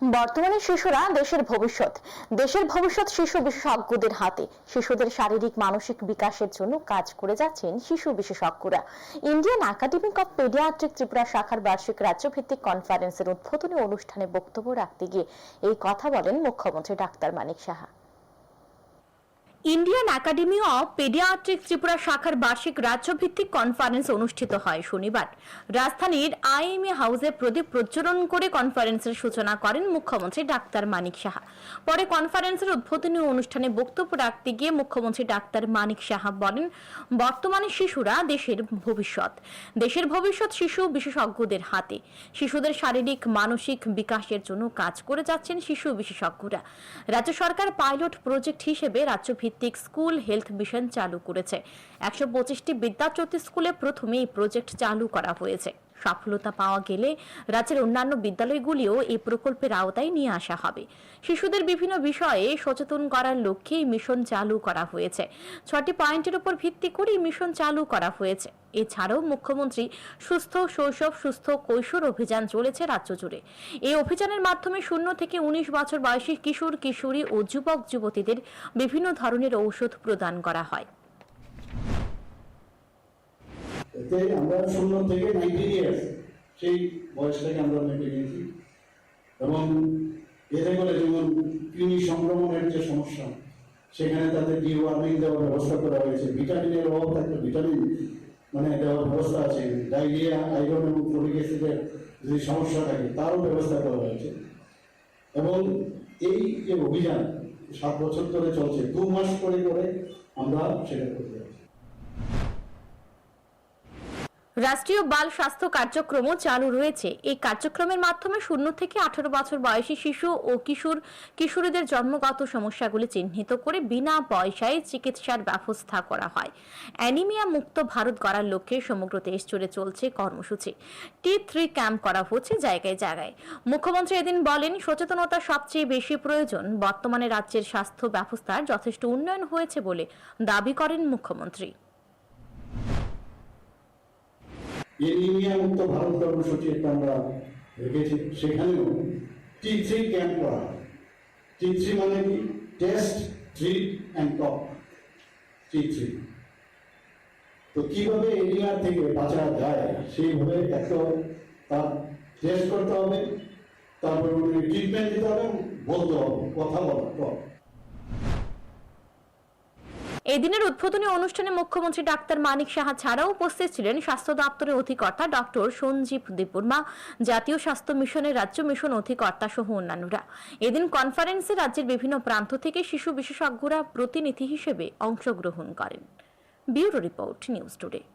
বর্তমানে শিশুরা দেশের ভবিষ্যৎ দেশের ভবিষ্যৎ শিশু বিশেষজ্ঞদের হাতে, শিশুদের শারীরিক, মানসিক বিকাশের জন্য কাজ করে যাচ্ছেন শিশু বিশেষজ্ঞরা। Indian academic of pediatric Tripura শাখার বার্ষিক রাজ্যভিত্তিক কনফারেন্সের উদ্বোধনী অনুষ্ঠানে বক্তব্য রাখতে গিয়ে এই কথা বলেন মুখ্যমন্ত্রী doctor Manik Saha. Indian academy of pediatric Tripura শাখার বার্ষিক রাজ্যভিত্তিক কনফারেন্স অনুষ্ঠিত হয় শনিবার। রাজধানীর আইএমএ হাউসে প্রদীপ প্রজ্বলন করে কনফারেন্সের সূচনা করেন মুখ্যমন্ত্রী ডাক্তার মানিক সাহা। পরে কনফারেন্সের উদ্বোধনী অনুষ্ঠানে বক্তব্য রাখতে গিয়ে মুখ্যমন্ত্রী ডাক্তার মানিক সাহা বলেন, বর্তমানে শিশুরা দেশের ভবিষ্যৎ। দেশের ভবিষ্যৎ শিশু বিশেষজ্ঞদের হাতে। শিশুদের শারীরিক, মানসিক বিকাশের জন্য কাজ করে যাচ্ছেন শিশু বিশেষজ্ঞরা। রাজ্য সরকার পাইলট প্রজেক্ট হিসেবে রাজ্য ভিত্তিক স্কুল হেলথ মিশন চালু করেছে। একশো পঁচিশটি বিদ্যাজ্যোতি স্কুলে প্রথমে এই প্রজেক্ট চালু করা হয়েছে। সফলতা পাওয়া গেলে রাজ্যের অন্যান্য বিদ্যালয়গুলিও এই প্রকল্পের আওতায় নিয়ে আসা হবে। শিশুদের বিভিন্ন বিষয়ে সচেতন করার লক্ষ্যে মিশন চালু করা হয়েছে। ছটি পয়েন্টের উপর ভিত্তি করে মিশন চালু করা হয়েছে। এছাড়াও মুখ্যমন্ত্রী সুস্থ, শৈশব, সুস্থ কৈশোর অভিযান চলেছে রাজ্য জুড়ে। এই অভিযানের মাধ্যমে শূন্য থেকে উনিশ বছর বয়সী কিশোর, কিশোরী ও যুবক, যুবতীদের বিভিন্ন ধরনের ঔষধ প্রদান করা হয়। এতে আমরা শূন্য থেকে নাইনটিন ইয়ার্স সেই বয়সটাকে আমরা মেপে নিয়েছি। এবং এতে করে যেমন কৃমি সংক্রমণের যে সমস্যা, সেখানে তাদের ডিওয়ার্মিং দেওয়ার ব্যবস্থা করা হয়েছে। ভিটামিনের অভাব থাকলে ভিটামিন মানে দেওয়ার ব্যবস্থা আছে। ডায়রিয়া আয়রন এবং ফলিক অ্যাসিডের যদি সমস্যা থাকে, তারও ব্যবস্থা করা হয়েছে। এবং এই যে অভিযান সাত বছর ধরে চলছে, দু মাস করে করে আমরা সেটা করতে যাচ্ছি রাষ্ট্রীয় বাল স্বাস্থ্য কার্যক্রমও চালু রয়েছে। এই কার্যক্রমের মাধ্যমে শূন্য থেকে আঠারো বছর বয়সী শিশু ও কিশোর, কিশোরীদের জন্মগত সমস্যাগুলি চিহ্নিত করে বিনা পয়সায় চিকিৎসার ব্যবস্থা করা হয়। অ্যানিমিয়া মুক্ত ভারত গড়ার লক্ষ্যে সমগ্র দেশ জুড়ে চলছে কর্মসূচি। টি থ্রি ক্যাম্প করা হচ্ছে জায়গায় জায়গায়। মুখ্যমন্ত্রী এদিন বলেন, সচেতনতা সবচেয়ে বেশি প্রয়োজন। বর্তমানে রাজ্যের স্বাস্থ্য ব্যবস্থার যথেষ্ট উন্নয়ন হয়েছে বলে দাবি করেন মুখ্যমন্ত্রী। এনিমিয়া মুক্ত ভারত কর্মসূচি একটা আমরা রেখেছি। সেখানেও টি থ্রি ক্যাম্প করা। টি থ্রি মানে কি? Test treat and talk T three তো কীভাবে এরিয়া থেকে বাঁচা যায় সেইভাবে এত তার টেস্ট করতে হবে, তারপর ট্রিটমেন্ট দিতে হবে, বলতে হবে, কথা বলা টক এই দিনের উদ্বোধনী অনুষ্ঠানে মুখ্যমন্ত্রী ডাক্তার মানিক সাহা ছাড়াও উপস্থিত ছিলেন স্বাস্থ্য দপ্তরের অধিকর্তা ডক্টর সঞ্জীব দেববর্মা জাতীয় স্বাস্থ্য মিশনের রাজ্য মিশন অধিকর্তা সহ অন্যান্যরা। এদিন কনফারেন্সে রাজ্যের বিভিন্ন প্রান্ত থেকে শিশু বিশেষজ্ঞরা প্রতিনিধি হিসেবে অংশগ্রহণ করেন। Bureau report, news today.